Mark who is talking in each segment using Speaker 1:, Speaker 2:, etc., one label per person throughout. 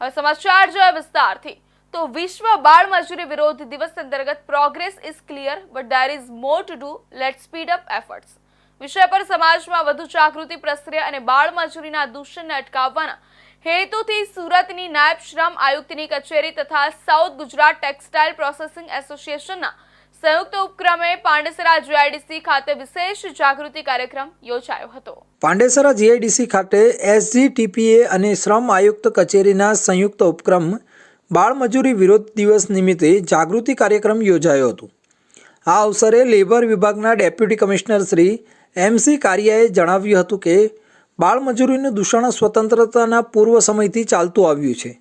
Speaker 1: હવે સમાચાર જોઈએ વિસ્તારથી. તો વિશ્વ બાળ મજૂરી વિરોધ દિવસ અંતર્ગત progress is clear but there is more to do let speed up efforts વિષય પર સમાજમાં વધુ જાગૃતિ પ્રસરે અને બાળ મજૂરીના દૂષણને અટકાવવાના હેતુથી સુરતની નાયબ શ્રમ આયુક્તની કચેરી તથા સાઉથ ગુજરાત ટેક્સટાઇલ પ્રોસેસિંગ એસોસિએશનના સંયુક્ત ઉપક્રમે પાંડેસરા જીઆઈડીસી ખાતે વિશેષ જાગૃતિ કાર્યક્રમ યોજાયો હતો.
Speaker 2: પાંડેસરા જીઆઈડીસી ખાતે એસજીટીપીએ અને શ્રમ આયુક્ત કચેરીના સંયુક્ત ઉપક્રમ બાળમજૂરી વિરોધ દિવસ નિમિત્તે જાગૃતિ કાર્યક્રમ યોજાયો હતો. આ અવસરે લેબર વિભાગના ડેપ્યુટી કમિશનર શ્રી એમસી કારિયાએ જણાવ્યું હતું કે, બાળમજૂરીનું દૂષણ સ્વતંત્રતાના પૂર્વ સમયથી ચાલતું આવ્યું છે.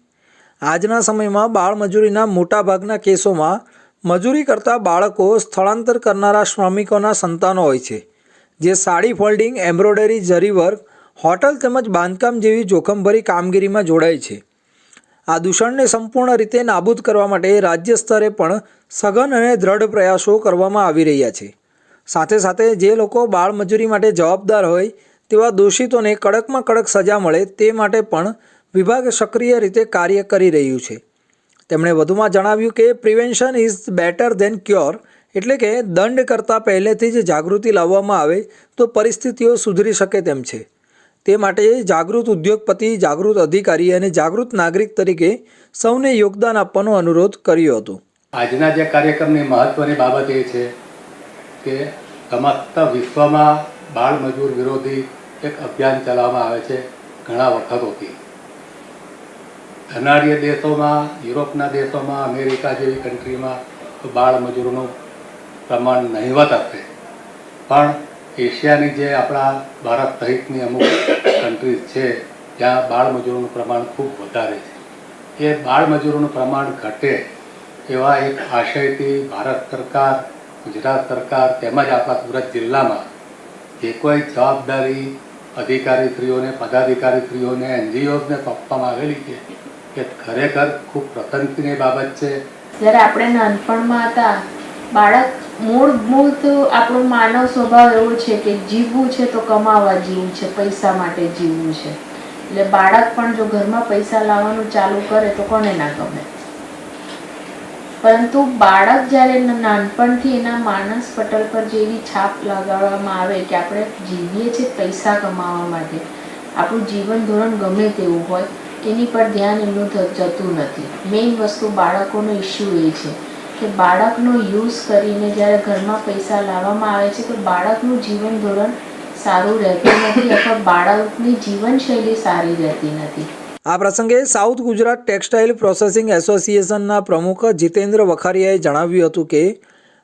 Speaker 2: આજના સમયમાં બાળમજૂરીના મોટાભાગના કેસોમાં મજૂરી કરતા બાળકો સ્થળાંતર કરનારા શ્રમિકોના સંતાનો હોય છે, જે સાડી ફોલ્ડિંગ, એમ્બ્રોઇડરી જરીવર્ક હોટલ તેમજ બાંધકામ જેવી જોખમભરી કામગીરીમાં જોડાય છે. આ દૂષણને સંપૂર્ણ રીતે નાબૂદ કરવા માટે રાજ્ય સ્તરે પણ સઘન અને દ્રઢ પ્રયાસો કરવામાં આવી રહ્યા છે. સાથે સાથે જે લોકો બાળમજૂરી માટે જવાબદાર હોય તેવા દોષિતોને કડકમાં કડક સજા મળે તે માટે પણ વિભાગ સક્રિય રીતે કાર્ય કરી રહ્યું છે. તેમણે વધુમાં જણાવ્યું કે prevention is better than cure એટલે કે દંડ કરતાં પહેલેથી જ જાગૃતિ લાવવામાં આવે તો પરિસ્થિતિઓ સુધરી શકે તેમ છે. તે માટે જાગૃત ઉદ્યોગપતિ, જાગૃત અધિકારી અને જાગૃત નાગરિક તરીકે સૌને યોગદાન આપવાનો અનુરોધ કર્યો હતો.
Speaker 3: આજના જે કાર્યક્રમની મહત્ત્વની બાબત એ છે કે સમસ્ત વિશ્વમાં બાળ મજૂર વિરોધી એક અભિયાન ચલાવવામાં આવે છે ઘણા વખતોથી. ધનાઢ્ય દેશોમાં, યુરોપના દેશોમાં, અમેરિકા જેવી કન્ટ્રીમાં બાળ મજૂરોનું પ્રમાણ નહીવત હશે. પણ એશિયાની જે આપણા ભારત સહિતની અમુક કન્ટ્રીઝ છે ત્યાં બાળ મજૂરોનું પ્રમાણ ખૂબ વધારે છે. એ બાળ મજૂરોનું પ્રમાણ ઘટે એવા એક આશયથી ભારત સરકાર, ગુજરાત સરકાર તેમજ આપણા સુરત જિલ્લામાં જે કોઈ જવાબદારી અધિકારીશ્રીઓને, પદાધિકારીશ્રીઓને, એનજીઓને સોંપવામાં આવેલી છે કે ખરેખર ખૂબ પ્રશંસનીય બાબત છે?
Speaker 4: જ્યારે આપણે નાનપણમાં હતા, બાળક મૂળભૂત આપણો માનવ સ્વભાવ એવો છે કે જીવવું છે તો કમાવા જીવવું છે, પૈસા માટે જીવવું છે. એટલે બાળક પણ જો ઘરમાં પૈસા લાવવાનું ચાલુ કરે તો કોને ના ગમે? પરંતુ બાળક જ્યારે નાનપણથી એના માનસ પટલ પર જે એવી છાપ લગાડવામાં આવે કે આપણે જીવીએ છીએ પૈસા કમાવા માટે, આપણું જીવન ધોરણ ગમે તેવું હોય એની પર ધ્યાન એમનું જતું નથી. મેઇન વસ્તુ બાળકોનો ઇસ્યુ એ છે કે બાળકનો યુઝ કરીને જ્યારે ઘરમાં પૈસા લાવવામાં આવે છે તો બાળકનું જીવન ધોરણ સારું રહેતું નથી અથવા બાળકની જીવનશૈલી સારી રહેતી નથી.
Speaker 2: આ પ્રસંગે સાઉથ ગુજરાત ટેક્સટાઇલ પ્રોસેસિંગ એસોસિએશનના પ્રમુખ જીતેન્દ્ર વખારિયાએ જણાવ્યું હતું કે,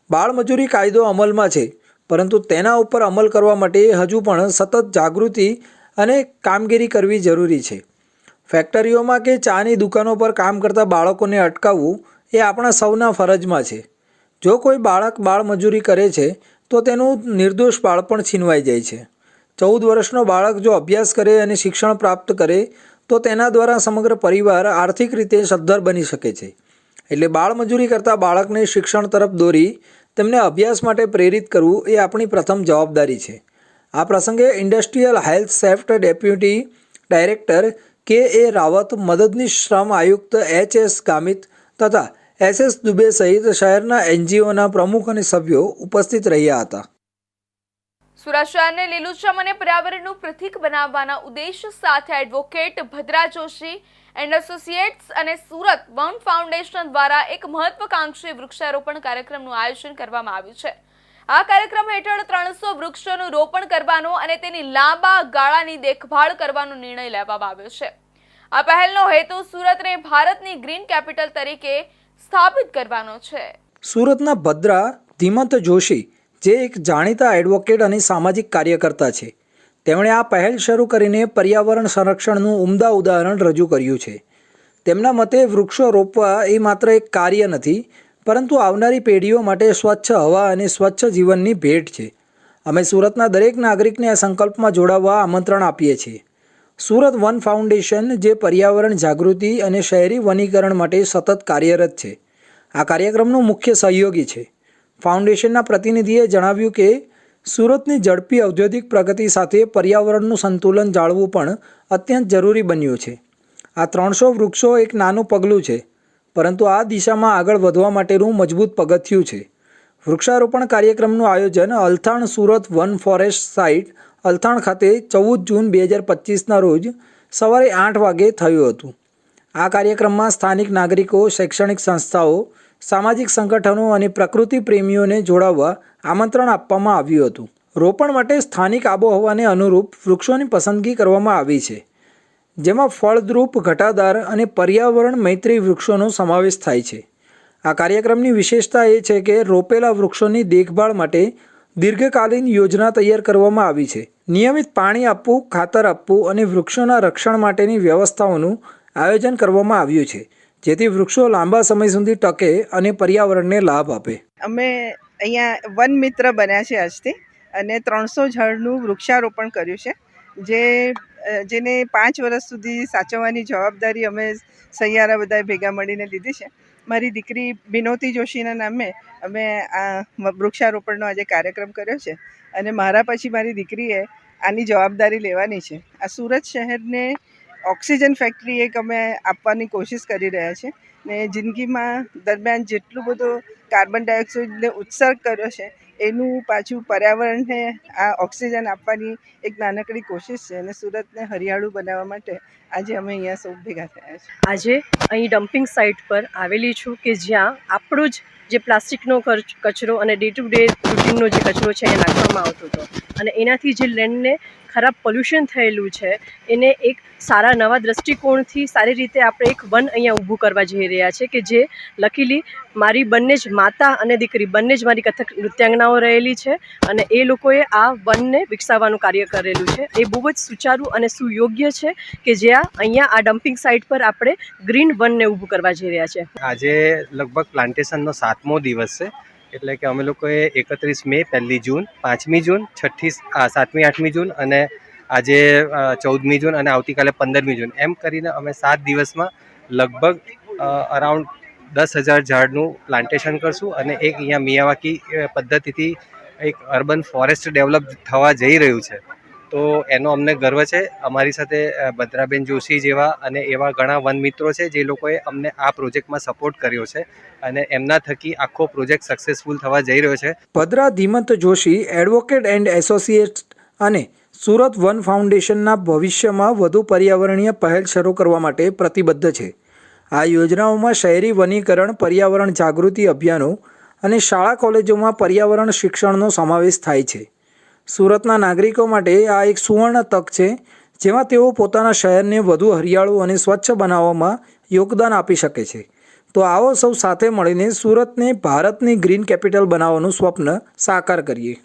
Speaker 2: બાળમજૂરી કાયદો અમલમાં છે, પરંતુ તેના ઉપર અમલ કરવા માટે હજુ પણ સતત જાગૃતિ અને કામગીરી કરવી જરૂરી છે. ફેક્ટરીઓમાં કે ચાની દુકાનો પર કામ કરતા બાળકોને અટકાવવું એ આપણા સૌના ફરજમાં છે. જો કોઈ બાળક બાળમજૂરી કરે છે, તો તેનું નિર્દોષ બાળપણ છીનવાઈ જાય છે. ચૌદ વર્ષનો બાળક જો અભ્યાસ કરે અને શિક્ષણ પ્રાપ્ત કરે, તો તેના દ્વારા સમગ્ર પરિવાર આર્થિક રીતે સદ્ધર બની શકે છે. એટલે બાળમજૂરી કરતા બાળકને શિક્ષણ તરફ દોરી, તેમને અભ્યાસ માટે પ્રેરિત કરવું એ આપણી પ્રથમ જવાબદારી છે. આ પ્રસંગે industrial health safety deputy director K A Rawat મદદનીશ શ્રમ આયુક્ત એચ એસ ગામિત તથા એસ એસ દુબે સહિત શહેરના એનજીઓના પ્રમુખ અને સભ્યો ઉપસ્થિત રહ્યા હતા.
Speaker 1: સુરત શહેરને લીલુંછમ અને પર્યાવરણનું પ્રતીક બનાવવાના ઉદ્દેશ સાથે advocate Bhadra Joshi and associates અને સુરત વન ફાઉન્ડેશન દ્વારા એક મહત્વકાંક્ષી વૃક્ષારોપણ કાર્યક્રમનું આયોજન કરવામાં આવ્યું છે. આ કાર્યક્રમ હેઠળ ત્રણસો વૃક્ષોનું રોપણ કરવાનો અને તેની લાંબા ગાળાની દેખભાળ કરવાનો નિર્ણય લેવામાં આવ્યો છે. આ પહેલનો હેતુ સુરતને ભારતની ગ્રીન કેપિટલ તરીકે સ્થાપિત કરવાનો છે.
Speaker 2: સુરતના ભદ્રા, ધીમંત જોશી, જે એક જાણીતા એડવોકેટ અને સામાજિક કાર્યકર્તા છે. તેમણે આ પહેલ શરૂ કરીને પર્યાવરણ સંરક્ષણનું ઉમદા ઉદાહરણ રજૂ કર્યું છે. તેમના મતે વૃક્ષો રોપવા એ માત્ર એક કાર્ય નથી, પરંતુ આવનારી પેઢીઓ માટે સ્વચ્છ હવા અને સ્વચ્છ જીવનની ભેટ છે. અમે સુરતના દરેક નાગરિકને આ સંકલ્પમાં જોડાવવા આમંત્રણ આપીએ છીએ. સુરત વન ફાઉન્ડેશન જે પર્યાવરણ જાગૃતિ અને શહેરી વનીકરણ માટે સતત કાર્યરત છે. આ કાર્યક્રમનું મુખ્ય સહયોગી છે. ફાઉન્ડેશનના પ્રતિનિધિએ જણાવ્યું કે, સુરતની ઝડપી ઔદ્યોગિક પ્રગતિ સાથે પર્યાવરણનું સંતુલન જાળવવું પણ અત્યંત જરૂરી બન્યું છે. આ ત્રણસો વૃક્ષો એક નાનું પગલું છે, પરંતુ આ દિશામાં આગળ વધવા માટેનું મજબૂત પગથિયું છે. વૃક્ષારોપણ કાર્યક્રમનું આયોજન અલથાણ સુરત વન ફોરેસ્ટ સાઇટ અલથાણ ખાતે ચૌદ જૂન બે હજાર પચીસના રોજ સવારે આઠ વાગે થયું હતું. આ કાર્યક્રમમાં સ્થાનિક નાગરિકો, શૈક્ષણિક સંસ્થાઓ, સામાજિક સંગઠનો અને પ્રકૃતિ પ્રેમીઓને જોડાવવા આમંત્રણ આપવામાં આવ્યું હતું. રોપણ માટે સ્થાનિક આબોહવાને અનુરૂપ વૃક્ષોની પસંદગી કરવામાં આવી છે, જેમાં ફળદ્રુપ ઘટાદાર અને પર્યાવરણ મૈત્રી વૃક્ષોનો સમાવેશ થાય છે. આ કાર્યક્રમની વિશેષતા એ છે કે રોપેલા વૃક્ષોની દેખભાળ માટે દીર્ઘકાલીન યોજના તૈયાર કરવામાં આવી છે. નિયમિત પાણી આપવું, ખાતર આપવું અને વૃક્ષોના રક્ષણ માટેની વ્યવસ્થાઓનું આયોજન કરવામાં આવ્યું છે, જેથી વૃક્ષો લાંબા સમય સુધી ટકે અને પર્યાવરણને લાભ આપે.
Speaker 5: અમે અહીંયા વન મિત્ર બન્યા છે આજથી અને ત્રણસો ઝાડનું વૃક્ષારોપણ કર્યું છે, જે જેને પાંચ વર્ષ સુધી સાચવવાની જવાબદારી અમે સહિયારા બધાએ ભેગા મળીને લીધી છે. મારી દીકરી બિનોતી જોશીના નામે અમે આ વૃક્ષારોપણનો આજે કાર્યક્રમ કર્યો છે અને મારા પછી મારી દીકરીએ આની જવાબદારી લેવાની છે. આ સુરત શહેરને ઓક્સિજન ફેક્ટરી એક અમે આપવાની કોશિશ કરી રહ્યા છીએ ને જિંદગીમાં દરમિયાન જેટલું બધું કાર્બન ડાયોક્સાઇડને ઉત્સર્ગ કર્યો છે એનું પાછું પર્યાવરણને આ ઓક્સિજન આપવાની એક નાનકડી કોશિશ છે અને સુરતને હરિયાળું બનાવવા માટે આજે અમે અહીંયા સૌ ભેગા થયા છીએ.
Speaker 6: આજે અહીં ડમ્પિંગ સાઇટ પર આવેલી છું કે જ્યાં આપણો જ જે પ્લાસ્ટિકનો કચરો અને ડે ટુ ડે રૂટીનનો જે કચરો છે એ નાખવામાં આવતો હતો. અને એનાથી જે લેન્ડને ખરાબ પોલ્યુશન થયેલું છે, એને એક સારા નવા દૃષ્ટિકોણથી સારી રીતે આપણે એક વન અહીંયા ઊભું કરવા જઈ રહ્યા છે કે જે લકીલી મારી બંને જ માતા અને દીકરી, બંને જ મારી કથક નૃત્યાંગનાઓ રહેલી છે અને એ લોકોએ આ વનને વિકસાવવાનું કાર્ય કરેલું છે. એ બહુ જ સુચારું અને સુયોગ્ય છે કે જ્યાં અહીંયા આ ડમ્પિંગ સાઇટ પર આપણે ગ્રીન વનને ઊભું કરવા જઈ રહ્યા છે.
Speaker 7: આજે લગભગ પ્લાન્ટેશનનો સાતમો દિવસ છે. એટલે કે અમે લોકોએ એકત્રીસ મે, પહેલી જૂન, પાંચમી જૂન, છઠ્ઠી સાતમી, આઠમી જૂન અને આજે ચૌદમી જૂન અને આવતીકાલે પંદરમી જૂન. એમ કરીને અમે સાત દિવસમાં લગભગ અરાઉન્ડ દસ હજાર ઝાડનું પ્લાન્ટેશન કરશું અને એક અહીંયા મિયાવાકી પદ્ધતિથી એક અર્બન ફોરેસ્ટ ડેવલપ થવા જઈ રહ્યું છે. તો એનો અમને ગર્વ છે. અમારી સાથે ભદ્રાબેન જોશી જેવા અને એવા ઘણા વન મિત્રો છે જે લોકોએ અમને આ પ્રોજેક્ટમાં સપોર્ટ કર્યો છે અને એમના થકી આખો પ્રોજેક્ટ સક્સેસફુલ થવા જઈ રહ્યો છે.
Speaker 2: Bhadra Dhimant Joshi advocate and associate અને સુરત વન ફાઉન્ડેશનના ભવિષ્યમાં વધુ પર્યાવરણીય પહેલ શરૂ કરવા માટે પ્રતિબદ્ધ છે. આ યોજનાઓમાં શહેરી વનીકરણ, પર્યાવરણ જાગૃતિ અભિયાનો અને શાળા કોલેજોમાં પર્યાવરણ શિક્ષણનો સમાવેશ થાય છે. સુરતના નાગરિકો માટે આ એક સુવર્ણ તક છે, જેમાં તેઓ પોતાના શહેરને વધુ હરિયાળું અને સ્વચ્છ બનાવવામાં યોગદાન આપી શકે છે. તો આવો સૌ સાથે મળીને સુરતને ભારતની ગ્રીન કેપિટલ બનાવવાનું સ્વપ્ન સાકાર કરીએ.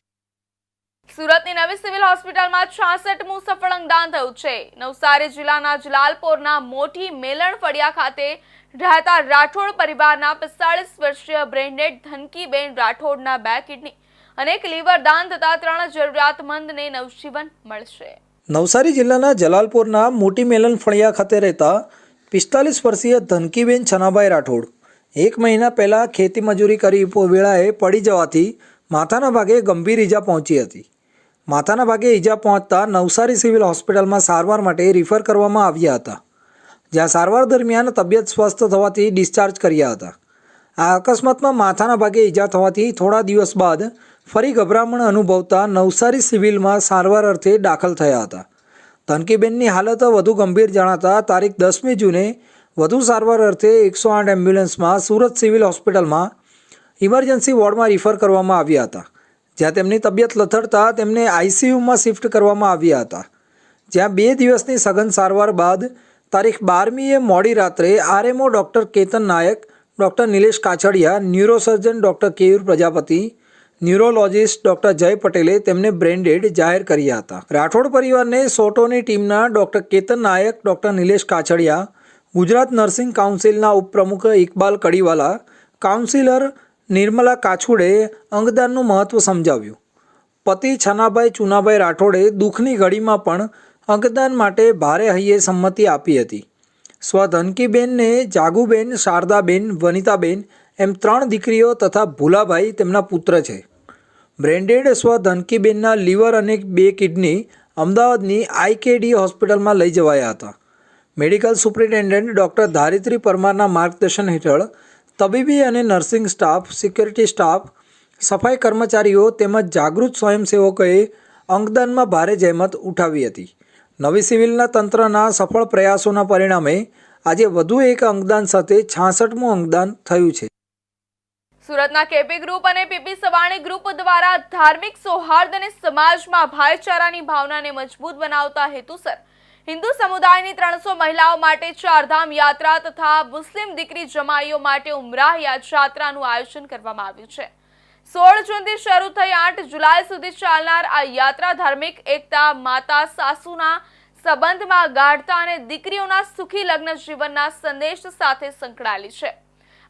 Speaker 1: સુરતની નવી સિવિલ હોસ્પિટલમાં છાસઠમું સફળ અંગદાન થયું છે. નવસારી જિલ્લાના જલાલપોરના મોટી મેલણ ફળિયા ખાતે રહેતા રાઠોડ પરિવારના પિસ્તાળીસ વર્ષીય બ્રેન્ડેડ ધનકીબેન રાઠોડના બે કિડની અને એક લીવર દાન થતા ત્રણ જરૂરિયાતમંદને નવજીવન મળશે.
Speaker 2: નવસારી જિલ્લાના જલાલપુરના મોટી મેલન ફળિયા ખાતે રહેતા પિસ્તાલીસ વર્ષીય ધનકીબેન છનાભાઈ રાઠોડ એક મહિના પહેલાં ખેતી મજૂરી કરી વેળાએ પડી જવાથી માથાના ભાગે ગંભીર ઈજા પહોંચી હતી. માથાના ભાગે ઈજા પહોંચતા નવસારી સિવિલ હોસ્પિટલમાં સારવાર માટે રિફર કરવામાં આવ્યા હતા. જ્યાં સારવાર દરમિયાન તબિયત સ્વસ્થ થવાથી ડિસ્ચાર્જ કર્યા હતા. આ અકસ્માતમાં માથાના ભાગે ઈજા થવાથી થોડા દિવસ બાદ ફરી ગભરામણ અનુભવતા નવસારી સિવિલમાં સારવાર અર્થે દાખલ થયા હતા. તનકીબેનની હાલત વધુ ગંભીર જણાતા તારીખ દસમી જૂને વધુ સારવાર અર્થે એકસો આઠ એમ્બ્યુલન્સમાં સુરત સિવિલ હોસ્પિટલમાં ઇમરજન્સી વોર્ડમાં રિફર કરવામાં આવ્યા હતા. જ્યાં તેમની તબિયત લથડતા તેમને આઈસીયુમાં શિફ્ટ કરવામાં આવ્યા હતા. જ્યાં બે દિવસની સઘન સારવાર બાદ તારીખ બારમીએ મોડી રાત્રે RMO doctor Ketan Nayak, doctor Nilesh Kachhadiya, neurosurgeon doctor Keyur Prajapati neurologist doctor Jay પટેલે તેમને બ્રેન્ડેડ જાહેર કર્યા હતા. રાઠોડ પરિવારને સોટોની ટીમના doctor Ketan Nayak, doctor Nilesh Kachhadiya, Gujarat nursing કાઉન્સિલના ઉપપ્રમુખ ઇકબાલ કડીવાલા, કાઉન્સિલર નિર્મલા કાછુડે અંગદાનનું મહત્ત્વ સમજાવ્યું. પતિ છનાભાઈ ચુનાભાઈ રાઠોડે દુઃખની ઘડીમાં પણ અંગદાન માટે ભારે હૈયે સંમતિ આપી હતી. સ્વધનકીબેનને જાગુબેન, શારદાબેન, વનિતાબેન એમ ત્રણ દીકરીઓ તથા ભૂલાભાઈ તેમના પુત્ર છે. બ્રેન્ડેડ સ્વ ધનકીબેનના લીવર અને બે કિડની અમદાવાદની આઈકેડી હોસ્પિટલમાં લઈ જવાયા હતા. મેડિકલ સુપ્રિન્ટેન્ડન્ટ ડૉક્ટર ધારિત્રી પરમારના માર્ગદર્શન હેઠળ તબીબી અને નર્સિંગ સ્ટાફ, સિક્યુરિટી સ્ટાફ, સફાઈ કર્મચારીઓ તેમજ જાગૃત સ્વયંસેવકોએ અંગદાનમાં ભારે જહેમત ઉઠાવી હતી. નવી સિવિલના તંત્રના સફળ પ્રયાસોના પરિણામે આજે વધુ એક અંગદાન સાથે છાસઠમું અંગદાન થયું છે.
Speaker 1: સુરતના કેપી ગ્રુપ અને પીપી સવાણી ગ્રુપ દ્વારા ધાર્મિક સૌહાર્દ અને સમાજમાં ભાઈચારાની ભાવનાને મજબૂત બનાવતા હેતુસર. હિન્દુ સમુદાયની ત્રણસો મહિલાઓ માટે ચારધામ યાત્રા તથા મુસ્લિમ દીકરી જમાઈઓ માટે ઉમરાહ યાત્રાનું આયોજન કરવામાં આવ્યું છે. સોળ જૂનથી શરૂ થઈ આઠ જુલાઈ સુધી ચાલનાર આ યાત્રા ધાર્મિક એકતા, માતા, સાસુના સંબંધમાં ગાઢતા અને દીકરીઓના સુખી લગ્ન જીવનના સંદેશ સાથે સંકળાયેલી છે.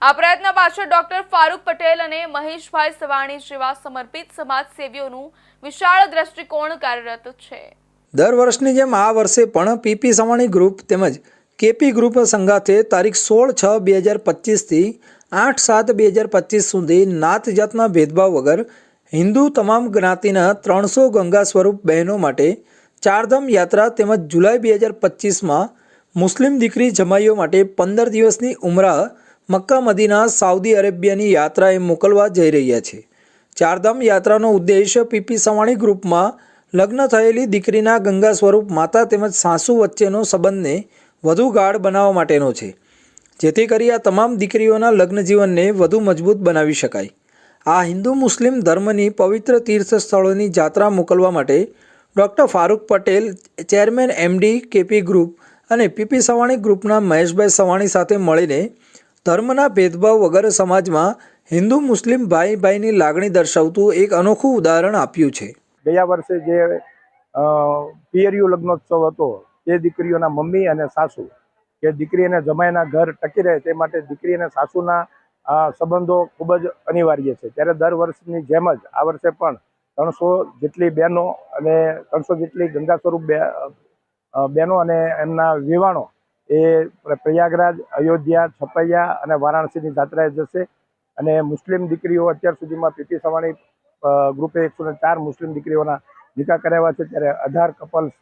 Speaker 1: આ પ્રયત્ન પાછળ ડોક્ટર ફારૂક પટેલ અને મહેશભાઈ સવાણી જેવા સમર્પિત સમાજસેવીઓનું વિશાળ દ્રષ્ટિકોણ કાર્યરત છે.
Speaker 2: દર વર્ષની જેમ આ વર્ષે પણ પીપી સવાણી ગ્રુપ તેમજ કેપી ગ્રુપ સંગાથે તારીખ સોળ છ બે હજાર પચીસથી આઠ સાત બે હજાર પચીસ સુધી નાત જાતના ભેદભાવ વગર હિન્દુ તમામ જ્ઞાતિના ત્રણસો ગંગા સ્વરૂપ બહેનો માટે ચારધામ યાત્રા તેમજ જુલાઈ બે હજાર પચીસમાં મુસ્લિમ દીકરી જમાઈઓ માટે પંદર દિવસની ઉમરાહ મક્કા મદીના સાઉદી અરેબિયાની યાત્રાએ મોકલવા જઈ રહ્યા છે. ચારધામ યાત્રાનો ઉદ્દેશ પીપી સવાણી ગ્રુપમાં લગ્ન થયેલી દીકરીના ગંગા સ્વરૂપ માતા તેમજ સાસુ વચ્ચેનો સંબંધને વધુ ગાઢ બનાવવા માટેનો છે. જેથી કરી આ તમામ દીકરીઓના લગ્ન જીવનને વધુ મજબૂત બનાવી શકાય. આ હિન્દુ મુસ્લિમ ધર્મની પવિત્ર તીર્થ સ્થળોની જાત્રા મોકલવા માટે doctor Farooq Patel, chairman MD KP group અને પીપી સવાણી ગ્રુપના મહેશભાઈ સવાણી સાથે મળીને ધર્મના ભેદભાવ વગર સમાજમાં હિન્દુ મુસ્લિમ ભાઈ ભાઈની લાગણી દર્શાવતું એક અનોખું ઉદાહરણ આપ્યું છે.
Speaker 8: ગયા વર્ષે જે પિયરિયું લગ્નોત્સવ હતો, તે દીકરીઓના મમ્મી અને સાસુ, કે દીકરી અને જમાઈના ઘર ટકી રહે તે માટે દીકરી અને સાસુના સંબંધો ખૂબ જ અનિવાર્ય છે. ત્યારે દર વર્ષની જેમ જ આ વર્ષે પણ ત્રણસો જેટલી બહેનો અને ત્રણસો જેટલી ગંગા સ્વરૂપ બહેનો અને એમના વિવાણો એ પ્રયાગરાજ, અયોધ્યા, છપૈયા અને વારાણસીની જાત્રાએ જશે. અને મુસ્લિમ દીકરીઓ અત્યાર સુધીમાં પીપી સવાણી ગ્રુપે એકસો ચાર મુસ્લિમ દીકરીઓના નિકાહ કરાવ્યા છે. ત્યારે અઢાર કપલ્સ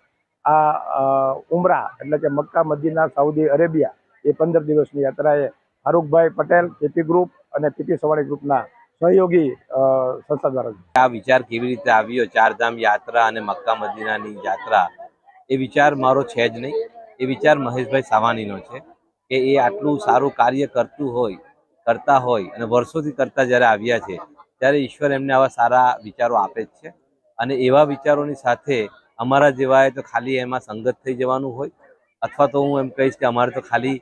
Speaker 8: આ ઉમરા એટલે કે મક્કા, મદીના, સાઉદી અરેબિયા એ પંદર દિવસની યાત્રાએ ફારૂકભાઈ પટેલ પીપી ગ્રુપ અને પીપી સવાણી ગ્રુપના સહયોગી સંસ્થા દ્વારા
Speaker 9: આ વિચાર કેવી રીતે આવ્યો? ચારધામ યાત્રા અને મક્કા, મદીનાની યાત્રા? એ વિચાર મારો છે જ નહીં. એ વિચાર મહેશભાઈ સાવાનીનો છે કે એ આટલું સારું કાર્ય કરતું હોય, કરતા હોય અને વર્ષોથી કરતા જ્યારે આવ્યા છે, ત્યારે ઈશ્વર એમને આવા સારા વિચારો આપે જ છે. અને એવા વિચારોની સાથે અમારા જેવાએ તો ખાલી એમાં સંગત થઈ જવાનું હોય, અથવા તો હું એમ કહીશ કે અમારે તો ખાલી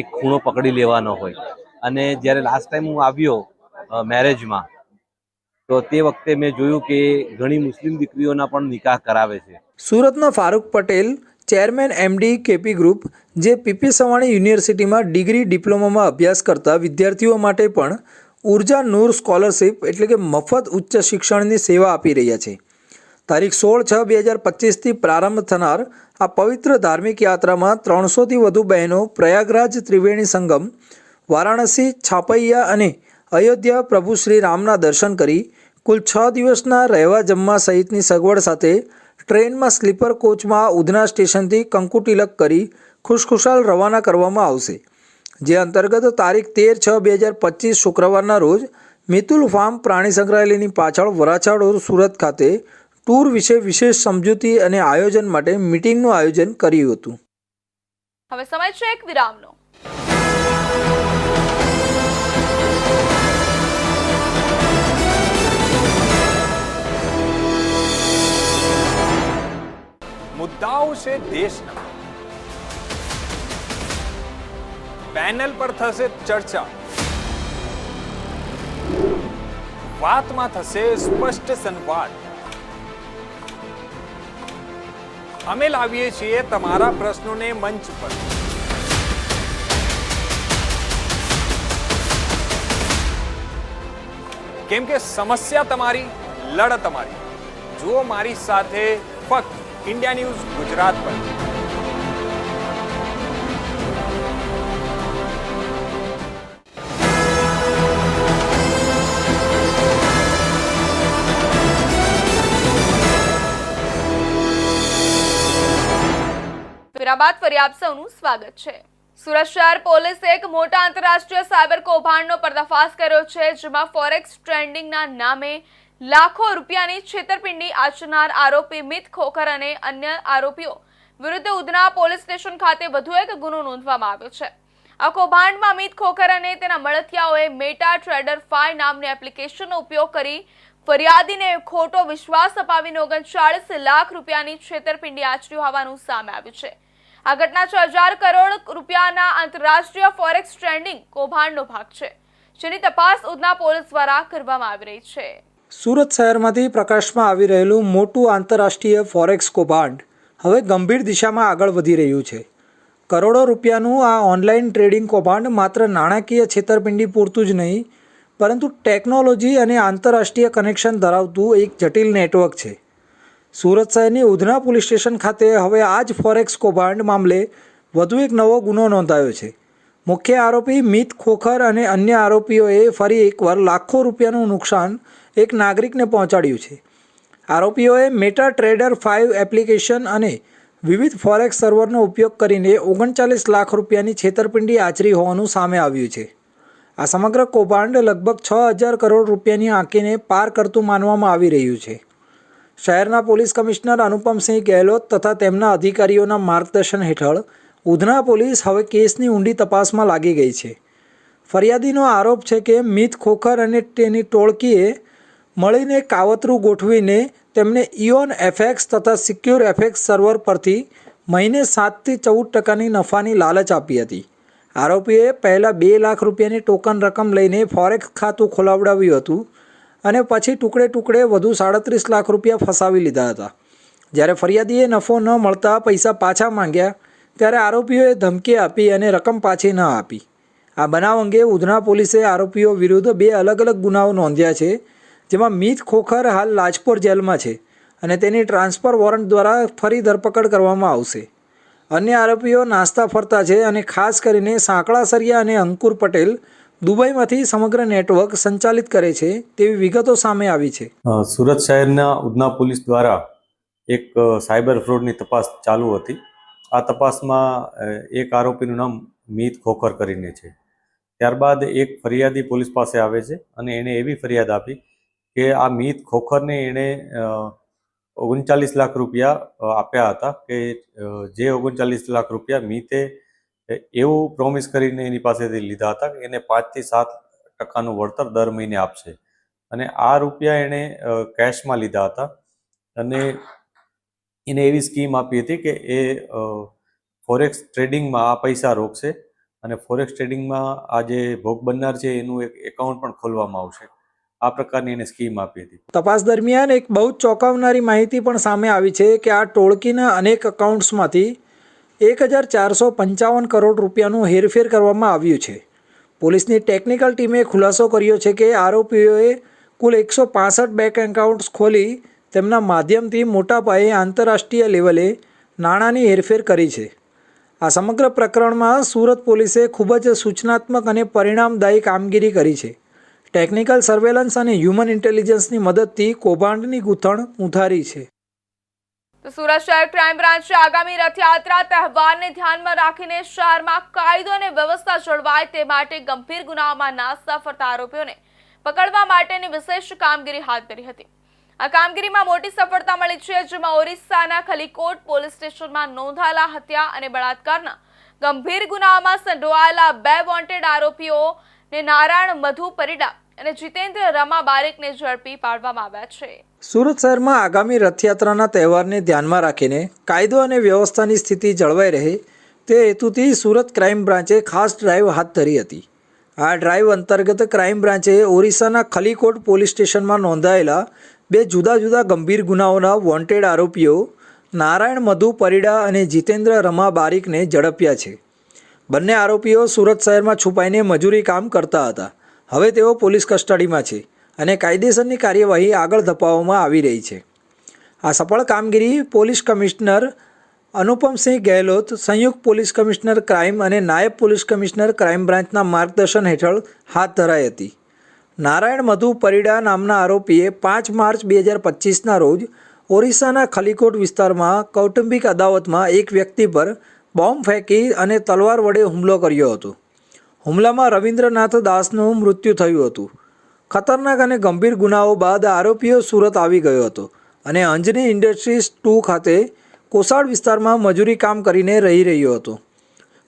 Speaker 9: એક ખૂણો પકડી લેવાનો હોય. અને જ્યારે લાસ્ટ ટાઈમ હું આવ્યો મેરેજમાં તો તે વખતે મેં જોયું કે ઘણી મુસ્લિમ દીકરીઓના પણ નિકાહ કરાવે છે.
Speaker 2: સુરતના Farooq Patel chairman MD KP group, જે પીપી સવાણી યુનિવર્સિટીમાં ડિગ્રી ડિપ્લોમામાં અભ્યાસ કરતા વિદ્યાર્થીઓ માટે પણ ઊર્જા નૂર સ્કોલરશિપ એટલે કે મફત ઉચ્ચ શિક્ષણની સેવા આપી રહ્યા છે. તારીખ સોળ છ બે હજાર પચીસથી પ્રારંભ થનાર આ પવિત્ર ધાર્મિક યાત્રામાં ત્રણસોથી વધુ બહેનો પ્રયાગરાજ ત્રિવેણી સંગમ, વારાણસી, છાપૈયા અને અયોધ્યા પ્રભુ શ્રી રામના દર્શન કરી કુલ છ દિવસના રહેવા જમવા સહિતની સગવડ સાથે ટ્રેનમાં સ્લીપર કોચમાં ઉધના સ્ટેશનથી કંકુટિલક કરી ખુશખુશાલ રવાના કરવામાં આવશે. જે અંતર્ગત તારીખ તેર છ બે હજાર પચીસ શુક્રવારના રોજ મિતુલ ફાર્મ પ્રાણી સંગ્રહાલયની પાછળ વરાછાડ સુરત ખાતે ટૂર વિશે વિશેષ સમજૂતી અને આયોજન માટે મિટિંગનું આયોજન કર્યું હતું.
Speaker 1: હવે સમય છે એક વિરામનો.
Speaker 10: મુદ્દાઓ છે દેશના પેનલ પર થશે ચર્ચા વાતમાં થશે સ્પષ્ટ સંવાદ અમે લાવીએ છીએ તમારા પ્રશ્નોને મંચ પર કેમ કે સમસ્યા તમારી લડત તમારી જુઓ મારી સાથે ફક્ત ઇન્ડિયા ન્યૂઝ ગુજરાત પર.
Speaker 1: વિરાબાદ ફરી આપ સૌનું સ્વાગત છે. સુરત શહેર પોલીસે એક મોટા આંતરરાષ્ટ્રીય સાયબર કૌભાંડનો પર્દાફાશ કર્યો છે, જેમાં ફોરેક્સ ટ્રેન્ડિંગના નામે લાખો રૂપિયાની છેતરપિંડી આચનાર આરોપી મિત ખોખર અને અન્ય આરોપીઓ વિરુદ્ધ ઉધના પોલીસ સ્ટેશન ખાતે વધુ એક ગુનો નોંધવામાં આવ્યો છે. આ કૌભાંડમાં મિત ખોખર અને તેના મળતિયાઓએ મેટા ટ્રેડર ફાઈ નામની એપ્લિકેશનનો ઉપયોગ કરી ફરિયાદીને ખોટો વિશ્વાસ અપાવીને ઓગણચાળીસ લાખ રૂપિયાની છેતરપિંડી આચરી હોવાનું સામે આવ્યું છે. આ ઘટના છ હજાર કરોડ રૂપિયાના આંતરરાષ્ટ્રીય ફોરેક્સ ટ્રેન્ડિંગ કૌભાંડનો ભાગ છે, જેની તપાસ ઉધના પોલીસ દ્વારા કરવામાં આવી રહી છે.
Speaker 2: સુરત શહેરમાંથી પ્રકાશમાં આવી રહેલું મોટું આંતરરાષ્ટ્રીય ફોરેક્સ કૌભાંડ હવે ગંભીર દિશામાં આગળ વધી રહ્યું છે. કરોડો રૂપિયાનું આ ઓનલાઈન ટ્રેડિંગ કૌભાંડ માત્ર નાણાકીય છેતરપિંડી પૂરતું જ નહીં, પરંતુ ટેકનોલોજી અને આંતરરાષ્ટ્રીય કનેક્શન ધરાવતું એક જટિલ નેટવર્ક છે. સુરત શહેરની ઉધના પોલીસ સ્ટેશન ખાતે હવે આ જ ફોરેક્સ કૌભાંડ મામલે વધુ એક નવો ગુનો નોંધાયો છે. મુખ્ય આરોપી મિત ખોખર અને અન્ય આરોપીઓએ ફરી એકવાર લાખો રૂપિયાનું નુકસાન એક નાગરિકને પહોંચાડ્યું છે. આરોપીઓએ મેટા ટ્રેડર ફાઇવ એપ્લિકેશન અને વિવિધ ફોરેક્સ સર્વરનો ઉપયોગ કરીને ઓગણચાલીસ લાખ રૂપિયાની છેતરપિંડી આચરી હોવાનું સામે આવ્યું છે. આ સમગ્ર કૌભાંડ લગભગ છ હજાર કરોડ રૂપિયાની આંકીને પાર કરતું માનવામાં આવી રહ્યું છે. શહેરના પોલીસ કમિશનર અનુપમસિંહ ગેહલોત તથા તેમના અધિકારીઓના માર્ગદર્શન હેઠળ ઉધના પોલીસ હવે કેસની ઊંડી તપાસમાં લાગી ગઈ છે. ફરિયાદીનો આરોપ છે કે મિત ખોખર અને તેની ટોળકીએ મળીને કાવતરું ગોઠવીને તેમને ઇઓન એફએક્સ તથા સિક્યોર એફએક્સ સર્વર પરથી મહિને સાતથી ચૌદ ટકાની નફાની લાલચ આપી હતી. આરોપીએ પહેલાં બે લાખ રૂપિયાની ટોકન રકમ લઈને ફોરેક્સ ખાતું ખોલાવડાવ્યું હતું અને પછી ટુકડે ટુકડે વધુ સાડત્રીસ લાખ રૂપિયા ફસાવી લીધા હતા. જ્યારે ફરિયાદીએ નફો ન મળતા પૈસા પાછા માંગ્યા, ત્યારે આરોપીઓએ ધમકી આપી અને રકમ પાછી ન આપી. આ બનાવ અંગે ઉધના પોલીસે આરોપીઓ વિરુદ્ધ બે અલગ અલગ ગુનાઓ નોંધ્યા છે જેમાં મીત ખોખર હાલ લાજપોર જેલમાં છે અને તેની ટ્રાન્સફર વોરંટ દ્વારા ફરી ધરપકડ કરવામાં આવશે. અન્ય આરોપીઓ નાસ્તા ફરતા છે અને ખાસ કરીને સાંકળા સરિયા અને અંકુર પટેલ દુબઈમાંથી સમગ્ર નેટવર્ક સંચાલિત કરે છે તેવી વિગતો સામે આવી છે.
Speaker 11: સુરત શહેરના ઉધના પોલીસ દ્વારા એક સાયબર ફ્રોડની તપાસ ચાલુ હતી. આ તપાસમાં એક આરોપીનું નામ મીત ખોખર કરીને છે. ત્યારબાદ એક ફરિયાદી પોલીસ પાસે આવે છે અને એણે એવી ફરિયાદ આપી કે આ મીત ખોખરને એણે ઓગણચાલીસ લાખ રૂપિયા આપ્યા હતા કે જે ઓગણચાલીસ લાખ રૂપિયા મીતે એવું પ્રોમિસ કરીને એની પાસેથી લીધા હતા કે એને પાંચથી સાત ટકાનું વળતર દર મહિને આપશે. અને આ રૂપિયા એણે કેશમાં લીધા હતા. અને એને એવી સ્કીમ આપી હતી કે એ ફોરેક્સ ટ્રેડિંગમાં આ પૈસા રોકશે અને ફોરેક્સ ટ્રેડિંગમાં આ જે ભોગ બનનાર છે એનું એક એકાઉન્ટ પણ ખોલવામાં આવશે. આ પ્રકારની એને સ્કીમ આપી હતી.
Speaker 2: તપાસ દરમિયાન એક બહુ જ ચોંકાવનારી માહિતી પણ સામે આવી છે કે આ ટોળકીના અનેક અકાઉન્ટ્સમાંથી એક હજાર ચારસો પંચાવન કરોડ રૂપિયાનું હેરફેર કરવામાં આવ્યું છે. પોલીસની ટેકનિકલ ટીમે ખુલાસો કર્યો છે કે આરોપીઓએ કુલ એકસો પાસઠ બેંક એકાઉન્ટ્સ ખોલી તેમના માધ્યમથી મોટા પાયે આંતરરાષ્ટ્રીય લેવલે નાણાંની હેરફેર કરી છે. આ સમગ્ર પ્રકરણમાં સુરત પોલીસે ખૂબ જ સૂચનાત્મક અને પરિણામદાયી કામગીરી કરી છે. ટેકનિકલ સર્વેલન્સ અને હ્યુમન ઇન્ટેલિજન્સની મદદથી કૌભાંડની ગૂંથણ ઉધારી છે.
Speaker 1: તો સુરત શહેર ક્રાઇમ બ્રાન્ચે આગામી રથયાત્રા તહેવારને ધ્યાનમાં રાખીને શહેરમાં કાયદો અને વ્યવસ્થા જળવાય તે માટે ગંભીર ગુનાઓમાં નાસ્તા ફરતા આરોપીઓને પકડવા માટેની વિશેષ કામગીરી હાથ ધરી હતી. આ કામગીરીમાં મોટી સફળતા મળી છે, જેમાં ઓરિસ્સાના ખલીકોટ પોલીસ સ્ટેશનમાં નોંધાયેલા હત્યા અને બળાત્કારના ગંભીર ગુનાઓમાં સંડોવાયેલા બે વોન્ટેડ આરોપીઓને નારાયણ મધુ પરિડા અને જીતેન્દ્ર રમા બારીકને ઝડપી પાડવામાં આવ્યા છે.
Speaker 2: સુરત શહેરમાં આગામી રથયાત્રાના તહેવારને ધ્યાનમાં રાખીને કાયદો અને વ્યવસ્થાની સ્થિતિ જળવાઈ રહે તે હેતુથી સુરત ક્રાઇમ બ્રાન્ચે ખાસ ડ્રાઈવ હાથ ધરી હતી. આ ડ્રાઈવ અંતર્ગત ક્રાઇમ બ્રાન્ચે ઓરિસ્સાના ખલીકોટ પોલીસ સ્ટેશનમાં નોંધાયેલા બે જુદા જુદા ગંભીર ગુનાઓના વોન્ટેડ આરોપીઓ નારાયણ મધુ પરિડા અને જીતેન્દ્ર રમા બારીકને ઝડપ્યા છે. બંને આરોપીઓ સુરત શહેરમાં છુપાઈને મજૂરી કામ કરતા હતા. હવે તેઓ પોલીસ કસ્ટડીમાં છે અને કાયદેસરની કાર્યવાહી આગળ ધપાવવામાં આવી રહી છે. આ સફળ કામગીરી પોલીસ કમિશનર અનુપમસિંહ ગેહલોત, સંયુક્ત પોલીસ કમિશનર ક્રાઇમ અને નાયબ પોલીસ કમિશનર ક્રાઇમ બ્રાન્ચના માર્ગદર્શન હેઠળ હાથ ધરાઈ હતી. નારાયણ મધુ પરિડા નામના આરોપીએ પાંચ માર્ચ બે હજાર પચીસના રોજ ઓરિસ્સાના ખલીકોટ વિસ્તારમાં કૌટુંબિક અદાવતમાં એક વ્યક્તિ પર બોમ્બ ફેંકી અને તલવાર વડે હુમલો કર્યો હતો. હુમલામાં રવિન્દ્રનાથ દાસનું મૃત્યુ થયું હતું. ખતરનાક અને ગંભીર ગુનાઓ બાદ આરોપીઓ સુરત આવી ગયો હતો અને અંજની ઇન્ડસ્ટ્રીઝ ટુ ખાતે કોસાડ વિસ્તારમાં મજૂરી કામ કરીને રહી રહ્યો હતો.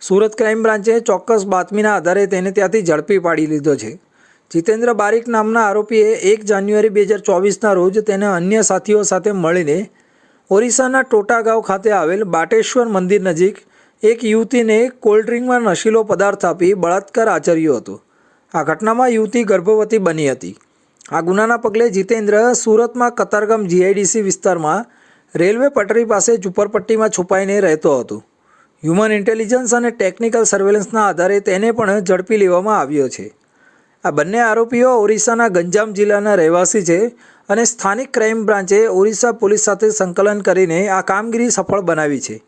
Speaker 2: સુરત ક્રાઇમ બ્રાન્ચે ચોક્કસ બાતમીના આધારે તેને ત્યાંથી ઝડપી પાડી લીધો છે. જીતેન્દ્ર બારીક નામના આરોપીએ એક જાન્યુઆરી બે હજાર ચોવીસના રોજ તેને અન્ય સાથીઓ સાથે મળીને ઓરિસ્સાના ટોટાગાંવ ખાતે આવેલ બાટેશ્વર મંદિર નજીક એક યુવતીને કોલ્ડ ડ્રિંકમાં નશીલો પદાર્થ આપી બળાત્કાર આચર્યો હતો. આ ઘટનામાં યુવતી ગર્ભવતી બની હતી. આ ગુનાના પગલે જીતેન્દ્ર સુરતમાં કતારગામ જીઆઈડીસી વિસ્તારમાં રેલવે પટરી પાસે ઝુંપડપટ્ટીમાં છુપાઈને રહેતો હતો. હ્યુમન ઇન્ટેલિજન્સ અને ટેકનિકલ સર્વેલન્સના આધારે તેને પણ ઝડપી લેવામાં આવ્યો છે. આ બંને આરોપીઓ ઓરિસ્સાના ગંજામ જિલ્લાના રહેવાસી છે અને સ્થાનિક ક્રાઇમ બ્રાન્ચે ઓરિસ્સા પોલીસ સાથે સંકલન કરીને આ કામગીરી સફળ બનાવી છે.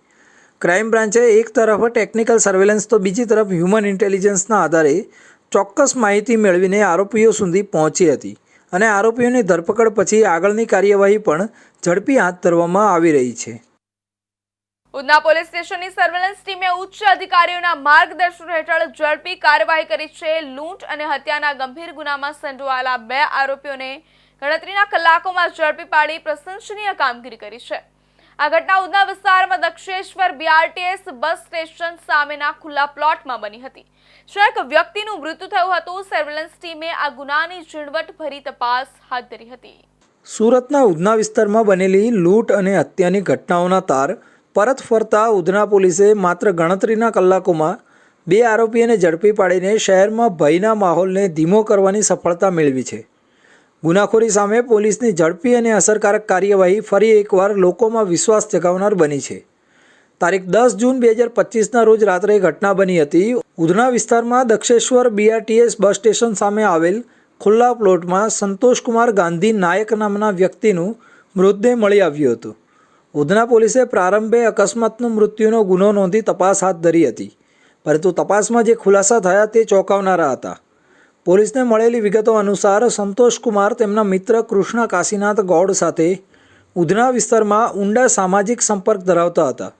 Speaker 2: ક્રાઇમ બ્રાન્ચે એક તરફ ટેકનિકલ સર્વેલન્સ તો બીજી તરફ હ્યુમન ઇન્ટેલિજન્સના આધારે ચોક્કસ માહિતી મેળવીને આરોપીઓ સુધી પહોંચી હતી. અને આરોપીઓની ધરપકડ પછી આગળની કાર્યવાહી પણ ઝડપી હાથ ધરવામાં આવી રહી છે.
Speaker 1: ઉધના પોલીસ સ્ટેશનની સર્વેલન્સ ટીમે ઉચ્ચ અધિકારીઓના માર્ગદર્શન હેઠળ ઝડપી કાર્યવાહી કરી છે. લૂંટ અને હત્યાના ગંભીર ગુનામાં સંડોવાયેલા બે આરોપીઓને ગણતરીના કલાકોમાં ઝડપી પાડી પ્રશંસનીય કામગીરી કરી છે. આ ઘટના ઉધના વિસ્તારમાં દક્ષેશ્વર બીઆરટીએસ બસ સ્ટેશન સામેના ખુલ્લા પ્લોટમાં બની હતી. જ્યાં વ્યક્તિનું મૃત્યુ થયું હતું. સર્વેલન્સ ટીમે આ ગુનાની ઝીણવટભરી તપાસ હાથ ધરી હતી.
Speaker 2: સુરતના ઉધના વિસ્તારમાં બનેલી લૂંટ અને હત્યાની ઘટનાઓના તાર પરત ફરતા ઉધના પોલીસે માત્ર ગણતરીના કલાકોમાં બે આરોપીઓને ઝડપી પાડીને શહેરમાં ભયના માહોલને ધીમો કરવાની સફળતા મેળવી છે. ગુનાખોરી સામે પોલીસની ઝડપી અને અસરકારક કાર્યવાહી ફરી એકવાર લોકોમાં વિશ્વાસ જગાવનાર બની છે. તારીખ દસ જૂન બે હજાર પચીસના રોજ રાત્રે ઘટના બની હતી. ઉધના વિસ્તારમાં દક્ષેશ્વર બીઆરટીએસ બસ સ્ટેશન સામે આવેલ ખુલ્લા પ્લોટમાં સંતોષકુમાર ગાંધી નાયક નામના વ્યક્તિનું મૃતદેહ મળી આવ્યું હતું. ઉધના પોલીસે પ્રારંભે અકસ્માતનું મૃત્યુનો ગુનો નોંધી તપાસ હાથ ધરી હતી. પરંતુ તપાસમાં જે ખુલાસા થયા તે ચોંકાવનારા હતા. પોલીસને મળેલી વિગતો અનુસાર સંતોષકુમાર તેમના મિત્ર કૃષ્ણ કાશીનાથ ગૌડ સાથે ઉધના વિસ્તારમાં ઊંડા સામાજિક સંપર્ક ધરાવતા હતા.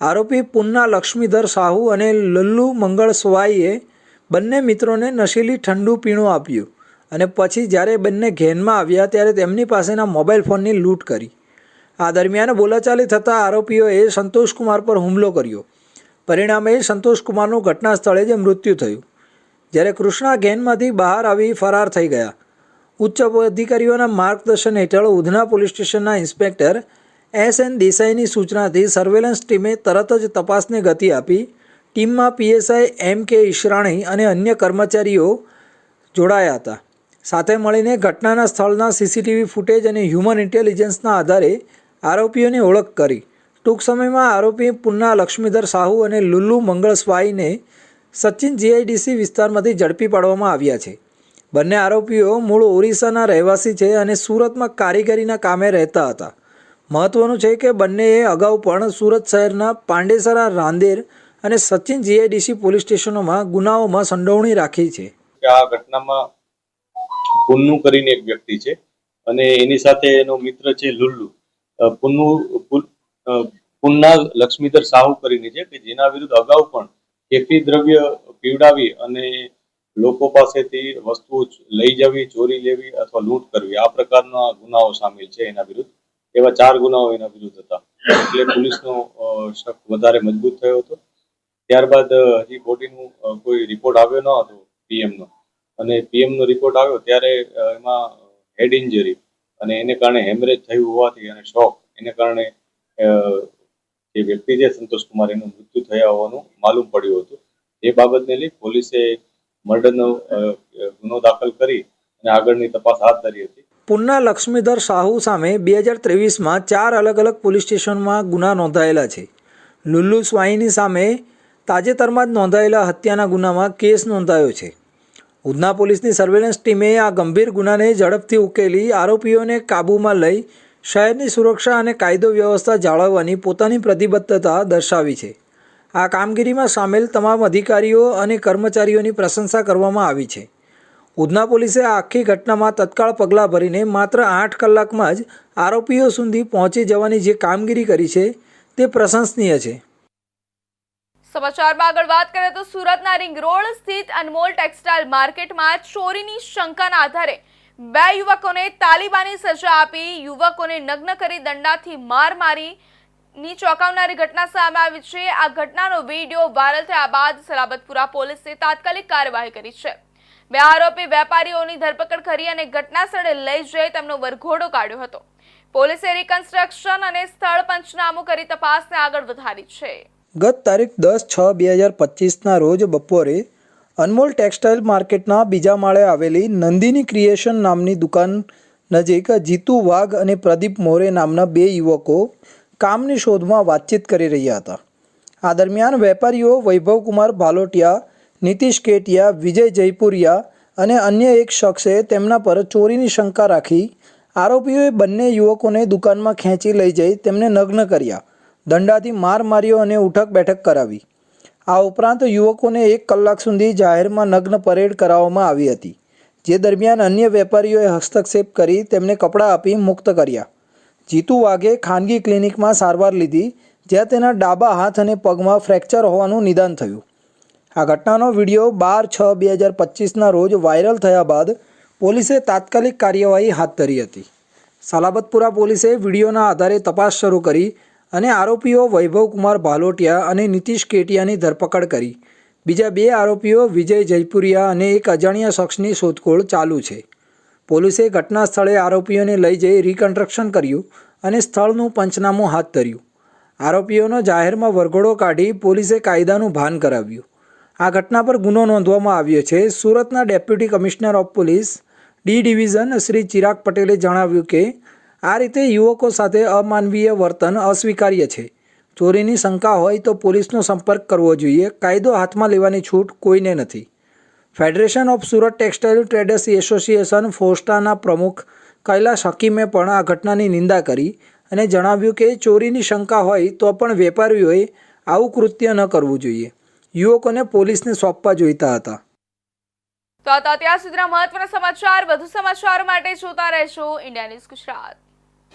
Speaker 2: આરોપી પુન્ના લક્ષ્મીધર સાહુ અને લલ્લુ મંગળ સ્વાઈએ બંને મિત્રોને નશીલી ઠંડુ પીણું આપ્યું અને પછી જ્યારે બંને ઘેનમાં આવ્યા ત્યારે તેમની પાસેના મોબાઈલ ફોનની લૂંટ કરી. આ દરમિયાન બોલાચાલી થતાં આરોપીઓએ સંતોષકુમાર પર હુમલો કર્યો. પરિણામે સંતોષકુમારનું ઘટના સ્થળે જ મૃત્યુ થયું. જ્યારે કૃષ્ણા ગેનમાંથી બહાર આવી ફરાર થઈ ગયા. ઉચ્ચ અધિકારીઓના માર્ગદર્શન હેઠળ ઉધના પોલીસ સ્ટેશનના ઇન્સ્પેક્ટર એસ એન દેસાઈની સૂચનાથી સર્વેલન્સ ટીમે તરત જ તપાસને ગતિ આપી. ટીમમાં પીએસઆઈ એમ કે ઈશરાણી અને અન્ય કર્મચારીઓ જોડાયા હતા. સાથે મળીને ઘટનાના સ્થળના સીસીટીવી ફૂટેજ અને હ્યુમન ઇન્ટેલિજન્સના આધારે આરોપીઓની ઓળખ કરી. ટૂંક સમયમાં આરોપી પુન્ના લક્ષ્મીધર સાહુ અને લુલ્લુ મંગળ સ્વાઈને સચિન જીઆઈડીસી વિસ્તારમાંથી ઝડપી પાડવામાં આવ્યા છે. બંને આરોપીઓ મૂળ ઓરિસ્સાના રહેવાસી છે અને સુરતમાં કારીગરીના કામે રહેતા હતા. મહત્વનું છે કે બંનેએ અગાઉ પણ સુરત શહેરના પાંડેસરા, રાંદેર અને Sachin G I D C police સ્ટેશનોમાં ગુનાઓમાં સંડોવણી રાખી છે.
Speaker 12: આ ઘટનામાં પુન્નુ કરીને એક વ્યક્તિ છે અને એની સાથે એનો મિત્ર છે લુલ્લુ. પુન્નુ પુન્ના લક્ષ્મીધર સાહુ કરીને છે કે જેના વિરુદ્ધ અગાઉ પણ કેફી દ્રવ્ય પીવડાવી અને લોકો પાસેથી વસ્તુઓ લઈ જવી, ચોરી લેવી અથવા લૂંટ કરવી. આ પ્રકારના ગુનાઓ સામેલ છે એના વિરુદ્ધ. એવા ચાર ગુનાઓ એના વિરુદ્ધ હતા. એટલે પોલીસનો શક વધારે મજબૂત થયો હતો. ત્યારબાદ હજી બોડીનું કોઈ રિપોર્ટ આવ્યો ન હતો પીએમનો. અને પીએમ નો રિપોર્ટ આવ્યો ત્યારે એમાં હેડ ઇન્જરી અને એને કારણે હેમરેજ થયું હોવાથી અને શોક. એને કારણે જે વ્યક્તિ છે, સંતોષ કુમાર એનું મૃત્યુ થયા હોવાનું માલુમ પડ્યું હતું. એ બાબતને લઈ પોલીસે મર્ડરનો ગુનો દાખલ કરી અને આગળની તપાસ હાથ ધરી હતી.
Speaker 2: પુન્ના લક્ષ્મીધર સાહુ સામે બે હજાર ત્રેવીસમાં ચાર અલગ અલગ પોલીસ સ્ટેશનમાં ગુના નોંધાયેલા છે. લુલ્લુ સ્વાઈની સામે તાજેતરમાં જ નોંધાયેલા હત્યાના ગુનામાં કેસ નોંધાયો છે. ઉધના પોલીસની સર્વેલન્સ ટીમે આ ગંભીર ગુનાને ઝડપથી ઉકેલી આરોપીઓને કાબૂમાં લઈ શહેરની સુરક્ષા અને કાયદો વ્યવસ્થા જાળવવાની પોતાની પ્રતિબદ્ધતા દર્શાવી છે. આ કામગીરીમાં સામેલ તમામ અધિકારીઓ અને કર્મચારીઓની પ્રશંસા કરવામાં આવી છે. ઉધના પોલીસે આ આખી ઘટનામાં તત્કાળ પગલાં ભરીને માત્ર આઠ કલાકમાં જ આરોપીઓ સુધી પહોંચી જવાની જે કામગીરી કરી છે, તે પ્રશંસનીય છે.
Speaker 1: સમાચારમાં આગળ વાત કરીએ તો સુરતના રિંગ રોડ સ્થિત અનમોલ ટેક્સટાઇલ માર્કેટમાં ચોરીની શંકાના આધારે બે યુવકોને તાલિબાની સજા આપી. યુવકોને નગ્ન કરી દંડાથી માર મારી. ની ચોંકાવનારી ઘટના સામે આવી છે. આ ઘટનાનો વીડિયો વાયરલ થયા બાદ સલાબતપુરા પોલીસે તાત્કાલિક કાર્યવાહી કરી છે. બે આરોપી વેપારીઓની ધરપકડ કરી અને ઘટના સ્થળે લઈ જઈ તેમનો વરઘોડો કાઢ્યો હતો. પોલીસે રિકન્સ્ટ્રક્શન અને સ્થળ પંચનામું કરી તપાસને આગળ વધારી છે.
Speaker 2: ગત તારીખ દસ છ બે હજાર પચીસના રોજ બપોરે અનમોલ ટેક્સટાઇલ માર્કેટના બીજા માળે આવેલી નંદિની ક્રિએશન નામની દુકાન નજીક જીતુ વાઘ અને પ્રદીપ મોરે નામના બે યુવકો કામની શોધમાં વાતચીત કરી રહ્યા હતા. આ દરમિયાન વેપારીઓ વૈભવકુમાર ભાલોટિયા, નીતિશ કેટિયા, વિજય જયપુરિયા અને અન્ય એક શખ્સે તેમના પર ચોરીની શંકા રાખી આરોપીઓએ બંને યુવકોને દુકાનમાં ખેંચી લઈ જઈ તેમને નગ્ન કર્યા, દંડાથી માર માર્યો અને ઉઠક બેઠક કરાવી. આ ઉપરાંત યુવકોને એક કલાક સુધી જાહેરમાં નગ્ન પરેડ કરાવવામાં આવી હતી, જે દરમિયાન અન્ય વેપારીઓએ હસ્તક્ષેપ કરી તેમને કપડાં આપી મુક્ત કર્યા. જીતુ વાઘે ખાનગી ક્લિનિકમાં સારવાર લીધી, જ્યાં તેના ડાબા હાથ અને પગમાં ફ્રેક્ચર હોવાનું નિદાન થયું. આ ઘટનાનો વીડિયો બાર છ બે હજાર પચીસના રોજ વાયરલ થયા બાદ પોલીસે તાત્કાલિક કાર્યવાહી હાથ ધરી હતી. સલાબતપુરા પોલીસે વિડીયોના આધારે તપાસ શરૂ કરી અને આરોપીઓ વૈભવકુમાર ભાલોટિયા અને નીતિશ કેટિયાની ધરપકડ કરી. બીજા બે આરોપીઓ વિજય જયપુરિયા અને એક અજાણ્યા શખ્સની શોધખોળ ચાલુ છે. પોલીસે ઘટના સ્થળે આરોપીઓને લઈ જઈ રિકન્સ્ટ્રક્શન કર્યું અને સ્થળનું પંચનામું હાથ ધર્યું. આરોપીઓનો જાહેરમાં વરઘોડો કાઢી પોલીસે કાયદાનું ભાન કરાવ્યું. આ ઘટના પર ગુનો નોંધવામાં આવ્યો છે. સુરતના deputy commissioner of police D division Shri Chirag પટેલે જણાવ્યું કે આ રીતે યુવકો સાથે અમાનવીય વર્તન અસ્વીકાર્ય છે. ચોરીની શંકા હોય તો પોલીસનો સંપર્ક કરવો જોઈએ. કાયદો હાથમાં લેવાની છૂટ કોઈને નથી. Federation of Surat textile traders association ફોસ્ટાના પ્રમુખ કૈલાશ હકીમે પણ આ ઘટનાની નિંદા કરી અને જણાવ્યું કે ચોરીની શંકા હોય તો પણ વેપારીઓએ આવું કૃત્ય ન કરવું જોઈએ. યુવકોને પોલીસને સોંપવા જોઈતા હતા.
Speaker 1: તો અત્યાર સુધીના મહત્વના સમાચાર. વધુ સમાચાર માટે જોતા રહેશો. India news Gujarat.